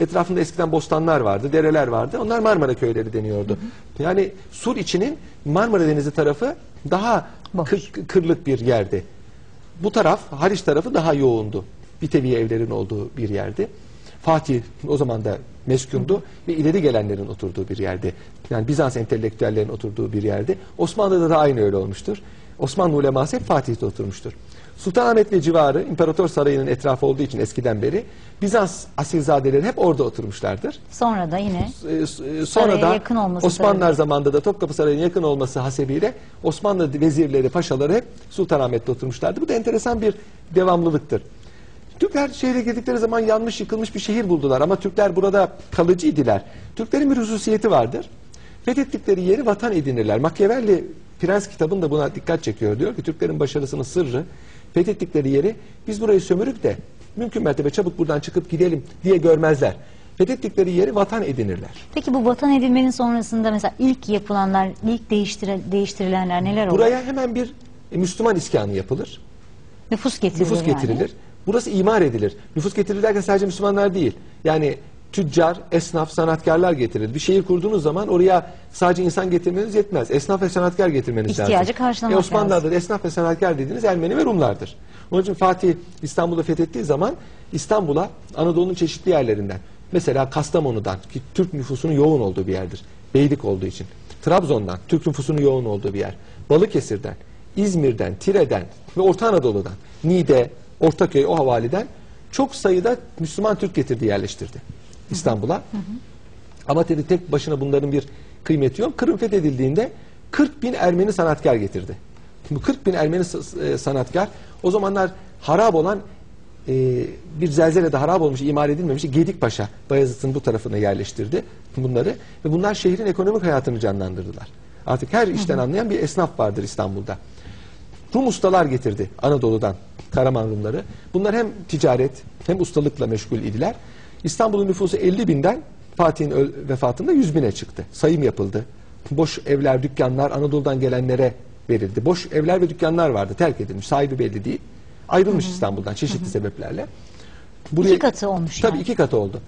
Etrafında eskiden bostanlar vardı, dereler vardı. Onlar Marmara köyleri deniyordu. Yani Sur içinin Marmara Denizi tarafı daha kır- kırlık bir yerdi. Bu taraf Haliç tarafı daha yoğundu. Bitevi evlerin olduğu bir yerdi. Fatih o zaman da meskundu ve ileri gelenlerin oturduğu bir yerdi. Yani Bizans entelektüellerin oturduğu bir yerdi. Osmanlı'da da aynı öyle olmuştur. Osmanlı uleması hep Fatih'te oturmuştur. Sultanahmet ve civarı İmparator Sarayı'nın etrafı olduğu için eskiden beri Bizans asilzadeleri hep orada oturmuşlardır. Sonra da yine E, e, Sonra da yakın olması Osmanlılar sebebiyle. zamanında da Topkapı Sarayı'nın yakın olması hasebiyle Osmanlı vezirleri, paşaları hep Sultanahmet'te oturmuşlardı. Bu da enteresan bir devamlılıktır. Türkler şehre girdikleri zaman yanmış yıkılmış bir şehir buldular ama Türkler burada kalıcıydılar. Türklerin bir hususiyeti vardır. Fethettikleri yeri vatan edinirler. Machiavelli Prens kitabında buna dikkat çekiyor. Diyor ki Türklerin başarısının sırrı fethettikleri yeri biz burayı sömürüp de mümkün mertebe çabuk buradan çıkıp gidelim diye görmezler. Fethettikleri yeri vatan edinirler. Peki bu vatan edinmenin sonrasında mesela ilk yapılanlar, ilk değiştire, değiştirilenler neler olur? Buraya hemen bir e, Müslüman iskanı yapılır. Nüfus getirilir Nüfus yani. Burası imar edilir. Nüfus getirilir derken sadece Müslümanlar değil. Yani tüccar, esnaf, sanatkarlar getirilir. Bir şehir kurduğunuz zaman oraya sadece insan getirmeniz yetmez. Esnaf ve sanatkar getirmeniz lazım. İhtiyacı karşılamak E, Osmanlılar'da lazım. esnaf ve sanatkar dediğiniz Ermeni ve Rumlardır. Onun için Fatih İstanbul'u fethettiği zaman İstanbul'a Anadolu'nun çeşitli yerlerinden mesela Kastamonu'dan ki Türk nüfusunun yoğun olduğu bir yerdir. Beylik olduğu için. Trabzon'dan Türk nüfusunun yoğun olduğu bir yer. Balıkesir'den, İzmir'den, Tire'den ve Orta Anadolu'dan, Niğde, Ortaköy o havaliden çok sayıda Müslüman Türk getirdi yerleştirdi İstanbul'a. Ama tabii tek başına bunların bir kıymeti yok. Kırım fethedildiğinde 40 bin Ermeni sanatkar getirdi. Bu 40 bin Ermeni e, sanatkar o zamanlar harap olan e, bir zelzelede harap olmuş, imar edilmemiş Gedikpaşa, Bayezid'in bu tarafına yerleştirdi bunları. Ve bunlar şehrin ekonomik hayatını canlandırdılar. Artık her işten anlayan bir esnaf vardır İstanbul'da. Rum ustalar getirdi Anadolu'dan Karaman Rumları. Bunlar hem ticaret hem ustalıkla meşgul idiler. İstanbul'un nüfusu 50 binden Fatih'in vefatında 100 bine çıktı. Sayım yapıldı. Boş evler, dükkanlar Anadolu'dan gelenlere verildi. Boş evler ve dükkanlar vardı terk edilmiş. Sahibi belli değil. Ayrılmış İstanbul'dan çeşitli sebeplerle. İki katı olmuş Tabii yani. iki katı oldu.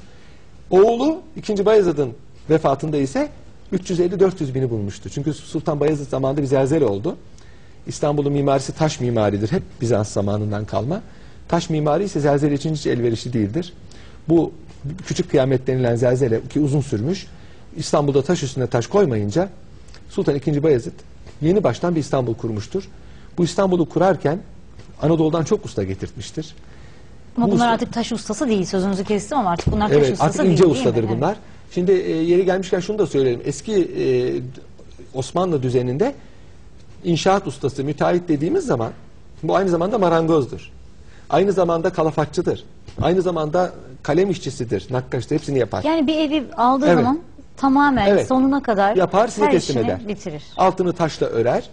Oğlu 2. Bayezid'in vefatında ise 350-400 bini bulmuştu. Çünkü Sultan Bayezid zamanında bir zelzele oldu. İstanbul'un mimarisi taş mimaridir. Hep Bizans zamanından kalma. Taş mimari ise zelzele için hiç elverişli değildir. Bu küçük kıyamet denilen zelzele ki uzun sürmüş. İstanbul'da taş üstüne taş koymayınca Sultan II. Bayezid yeni baştan bir İstanbul kurmuştur. Bu İstanbul'u kurarken Anadolu'dan çok usta getirtmiştir. Ama Bu bunlar usta- artık taş ustası değil. Sözünüzü kestim ama artık bunlar taş Evet ustası artık değil. ince ustadır Evet. bunlar. Şimdi e, yeri gelmişken şunu da söyleyelim. Eski e, Osmanlı düzeninde inşaat ustası, müteahhit dediğimiz zaman bu aynı zamanda marangozdur. Aynı zamanda kalafatçıdır. Aynı zamanda kalem işçisidir. Nakkaştır. Hepsini yapar. Yani bir evi aldığı Evet. zaman tamamen Evet. sonuna kadar Yapar her teslim işini eder. bitirir. Altını taşla örer.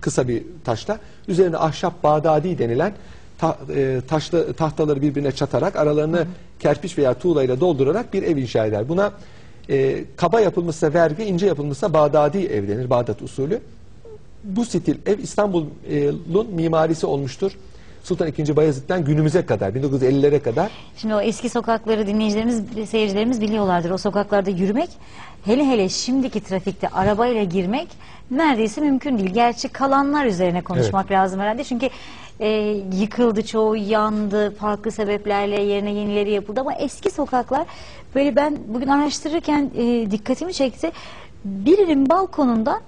Kısa bir taşla. Üzerine ahşap bağdadi denilen ta, e, taşlı tahtaları birbirine çatarak aralarını kerpiç veya tuğlayla doldurarak bir ev inşa eder. Buna e, kaba yapılmışsa vergi, ince yapılmışsa bağdadi ev denir. Bağdat usulü. Bu stil ev İstanbul'un mimarisi olmuştur. Sultan II. Bayezid'den günümüze kadar, 1950'lere kadar Şimdi o eski sokakları dinleyicilerimiz, seyircilerimiz biliyorlardır. O sokaklarda yürümek, hele hele şimdiki trafikte arabayla girmek neredeyse mümkün değil. Gerçi kalanlar üzerine konuşmak lazım herhalde. Çünkü e, yıkıldı çoğu, yandı, farklı sebeplerle yerine yenileri yapıldı. Ama eski sokaklar böyle ben bugün araştırırken e, dikkatimi çekti. Birinin balkonundan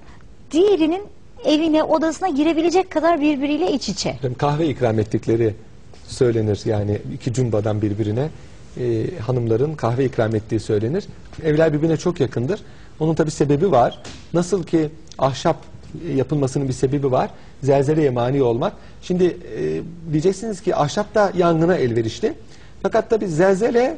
diğerinin evine, odasına girebilecek kadar birbiriyle iç içe. Kahve ikram ettikleri söylenir yani iki cumbadan birbirine e, hanımların kahve ikram ettiği söylenir. Evler birbirine çok yakındır. Onun tabi sebebi var. Nasıl ki ahşap e, yapılmasının bir sebebi var. Zelzeleye mani olmak. Şimdi e, diyeceksiniz ki ahşap da yangına elverişli. Fakat tabi zelzele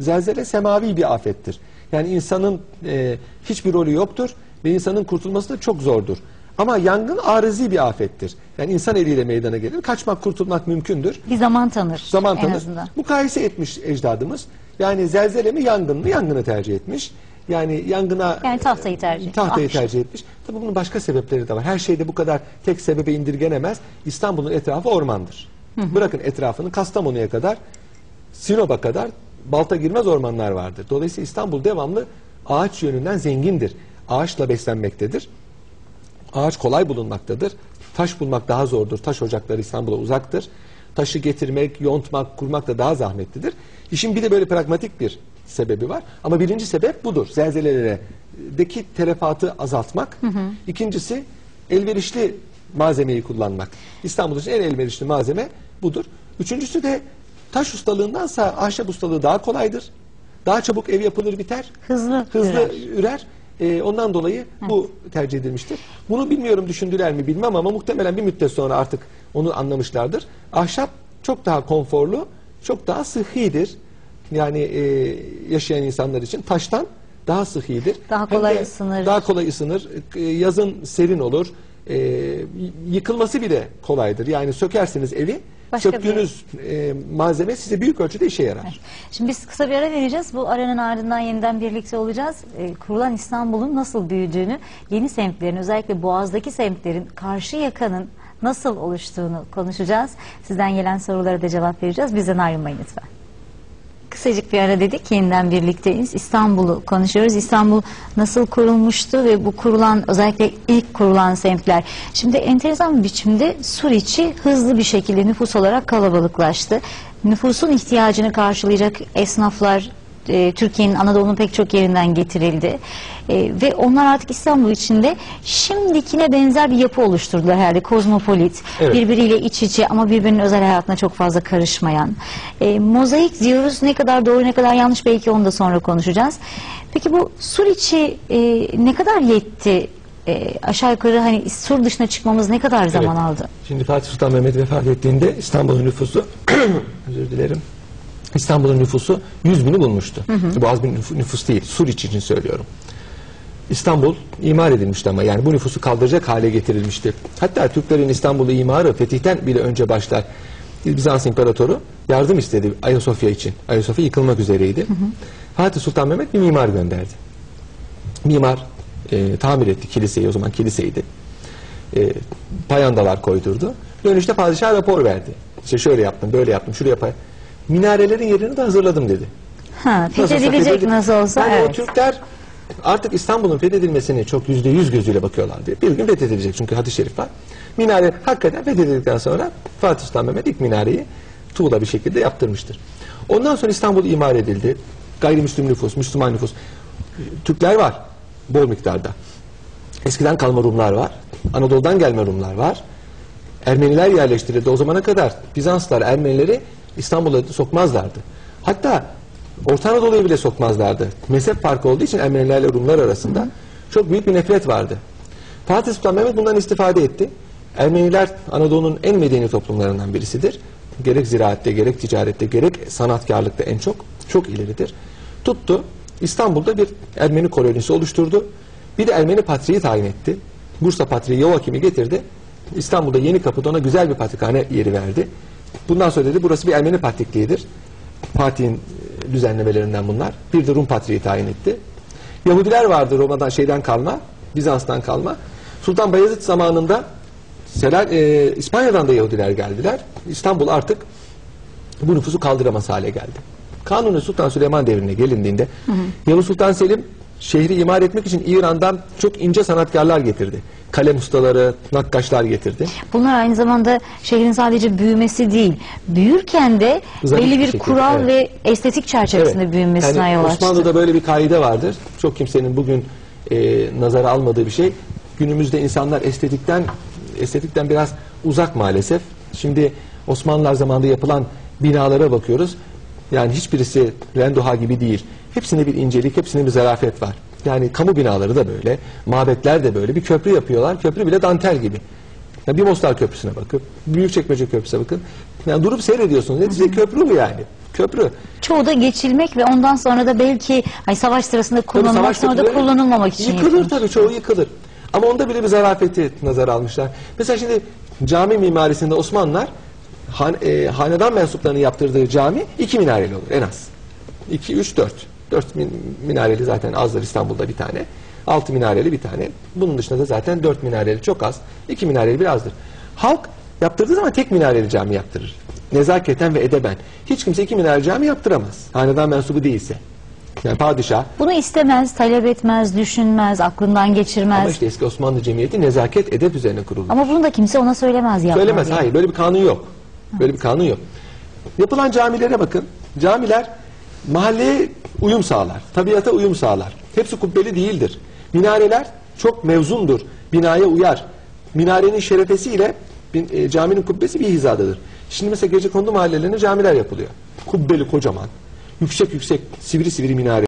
zelzele semavi bir afettir. Yani insanın e, hiçbir rolü yoktur ve insanın kurtulması da çok zordur. Ama yangın arızi bir afettir. Yani insan eliyle meydana gelir. Kaçmak, kurtulmak mümkündür. Bir zaman tanır Zaman en tanır. azından. Mukayese etmiş ecdadımız. Yani zelzele mi yangın mı? Yangını tercih etmiş. Yani yangına Yani tahtayı tercih etmiş. tahtayı Ahşap. tercih etmiş. Tabii bunun başka sebepleri de var. Her şeyde bu kadar tek sebebe indirgenemez. İstanbul'un etrafı ormandır. Bırakın etrafını Kastamonu'ya kadar Sinop'a kadar balta girmez ormanlar vardır. Dolayısıyla İstanbul devamlı ağaç yönünden zengindir. Ağaçla beslenmektedir. Ağaç kolay bulunmaktadır. Taş bulmak daha zordur. Taş ocakları İstanbul'a uzaktır. Taşı getirmek, yontmak, kurmak da daha zahmetlidir. İşin bir de böyle pragmatik bir sebebi var. Ama birinci sebep budur. Zelzelelerdeki telefatı azaltmak. İkincisi elverişli malzemeyi kullanmak. İstanbul için en elverişli malzeme budur. Üçüncüsü de taş ustalığındansa ahşap ustalığı daha kolaydır. Daha çabuk ev yapılır biter. Hızlı Hızlı ürer. ürer. Ee, ondan dolayı bu tercih edilmiştir. Bunu bilmiyorum düşündüler mi bilmem ama muhtemelen bir müddet sonra artık onu anlamışlardır. Ahşap çok daha konforlu, çok daha sıhhidir. Yani e, yaşayan insanlar için taştan daha sıhhidir. Daha Hem kolay de ısınır. Daha kolay ısınır. E, yazın serin olur. E, yıkılması bile kolaydır. Yani sökersiniz evi, Başka bir- söktüğünüz e, malzeme size büyük ölçüde işe yarar. Şimdi biz kısa bir ara vereceğiz. Bu aranın ardından yeniden birlikte olacağız. Ee, kurulan İstanbul'un nasıl büyüdüğünü, yeni semtlerin özellikle Boğaz'daki semtlerin karşı yakanın nasıl oluştuğunu konuşacağız. Sizden gelen sorulara da cevap vereceğiz. Bizden ayrılmayın lütfen. Kısacık bir ara dedik. Yeniden birlikteyiz. İstanbul'u konuşuyoruz. İstanbul nasıl kurulmuştu ve bu kurulan özellikle ilk kurulan semtler. Şimdi enteresan bir biçimde Suriçi hızlı bir şekilde nüfus olarak kalabalıklaştı. Nüfusun ihtiyacını karşılayacak esnaflar e, Türkiye'nin Anadolu'nun pek çok yerinden getirildi. E, ve onlar artık İstanbul içinde şimdikine benzer bir yapı oluşturdular herhalde. Kozmopolit, Evet. birbiriyle iç içe ama birbirinin özel hayatına çok fazla karışmayan. E, mozaik diyoruz ne kadar doğru ne kadar yanlış belki onu da sonra konuşacağız. Peki bu Suriçi e, ne kadar yetti? E, aşağı yukarı hani sur dışına çıkmamız ne kadar zaman Evet. aldı? Şimdi Fatih Sultan Mehmet vefat ettiğinde İstanbul'un nüfusu özür dilerim. İstanbul'un nüfusu 100 bini bulmuştu. Bu az bir nüfus, değil. Suriç için söylüyorum. İstanbul imar edilmişti ama yani bu nüfusu kaldıracak hale getirilmişti. Hatta Türklerin İstanbul'u imarı fetihten bile önce başlar. Bizans İmparatoru yardım istedi Ayasofya için. Ayasofya yıkılmak üzereydi. Fatih Sultan Mehmet bir mimar gönderdi. Mimar e, tamir etti kiliseyi o zaman kiliseydi. E, payandalar koydurdu. Dönüşte padişah rapor verdi. İşte şöyle yaptım, böyle yaptım, şuraya pay. Minarelerin yerini de hazırladım dedi. Ha, fethedilecek fethedil- nasıl olsa Yani o evet. Türkler artık İstanbul'un fethedilmesini çok yüzde yüz gözüyle bakıyorlardı. Bir gün fethedilecek çünkü hadis-i şerif var. Minare hakikaten fethedildikten sonra Fatih Sultan Mehmet ilk minareyi tuğla bir şekilde yaptırmıştır. Ondan sonra İstanbul imar edildi. Gayrimüslim nüfus, Müslüman nüfus. Türkler var bol miktarda. Eskiden kalma Rumlar var. Anadolu'dan gelme Rumlar var. Ermeniler yerleştirildi. O zamana kadar Bizanslar Ermenileri İstanbul'a sokmazlardı. Hatta Orta Anadolu'ya bile sokmazlardı. Mezhep farkı olduğu için Ermenilerle Rumlar arasında çok büyük bir nefret vardı. Fatih Sultan Mehmet bundan istifade etti. Ermeniler Anadolu'nun en medeni toplumlarından birisidir. Gerek ziraatte, gerek ticarette, gerek sanatkarlıkta en çok, çok ileridir. Tuttu, İstanbul'da bir Ermeni kolonisi oluşturdu. Bir de Ermeni patriği tayin etti. Bursa patriği Yovakim'i getirdi. İstanbul'da Yeni Kapı'da ona güzel bir patrikhane yeri verdi. Bundan sonra dedi burası bir Ermeni patrikliğidir. Partinin e, düzenlemelerinden bunlar. Bir de Rum patriği tayin etti. Yahudiler vardı Roma'dan şeyden kalma, Bizans'tan kalma. Sultan Bayezid zamanında Selal, e, İspanya'dan da Yahudiler geldiler. İstanbul artık bu nüfusu kaldıramaz hale geldi. Kanuni Sultan Süleyman devrine gelindiğinde Yavuz Sultan Selim şehri imar etmek için İran'dan çok ince sanatkarlar getirdi. Kalem ustaları, nakkaşlar getirdi. Bunlar aynı zamanda şehrin sadece büyümesi değil, büyürken de Zarif belli bir bir şekilde, kural evet. ve estetik çerçevesinde Evet. büyümesine Yani yol açtı. Osmanlı'da böyle bir kaide vardır. Çok kimsenin bugün e, nazara almadığı bir şey. Günümüzde insanlar estetikten estetikten biraz uzak maalesef. Şimdi Osmanlılar zamanında yapılan binalara bakıyoruz. Yani hiçbirisi Rendoha gibi değil. Hepsinde bir incelik, hepsinde bir zarafet var. Yani kamu binaları da böyle, mabetler de böyle. Bir köprü yapıyorlar, köprü bile dantel gibi. Ya bir Mostar Köprüsü'ne bakın, Büyükçekmece Köprüsü'ne bakın. Yani durup seyrediyorsunuz. Neticede köprü bu yani. Köprü. Çoğu da geçilmek ve ondan sonra da belki hani savaş sırasında Tabii kullanılmak savaş sonra da kullanılmamak için Yıkılır yapılmış. tabii çoğu yıkılır. Ama onda bile bir zarafeti nazar almışlar. Mesela şimdi cami mimarisinde Osmanlılar han, e, hanedan mensuplarının yaptırdığı cami iki minareli olur en az. İki, üç, dört. Dört min, minareli zaten azdır İstanbul'da bir tane. Altı minareli bir tane. Bunun dışında da zaten dört minareli çok az. İki minareli bir azdır. Halk yaptırdığı zaman tek minareli cami yaptırır. nezaketen ve edeben hiç kimse iki minare cami yaptıramaz. Hanedan mensubu değilse. Yani padişah Bunu istemez, talep etmez, düşünmez, aklından geçirmez. ama işte eski Osmanlı cemiyeti nezaket edep üzerine kuruldu. Ama bunu da kimse ona söylemez Söylemez. diye. Hayır böyle bir kanun yok. Böyle bir kanun yok. Yapılan camilere bakın. Camiler mahalleye uyum sağlar. Tabiata uyum sağlar. Hepsi kubbeli değildir. Minareler çok mevzundur. Binaya uyar. Minarenin şerefesiyle e, caminin kubbesi bir hizadadır. Şimdi mesela gece kondu mahallelerinde camiler yapılıyor. Kubbeli kocaman. Yüksek yüksek sivri sivri minare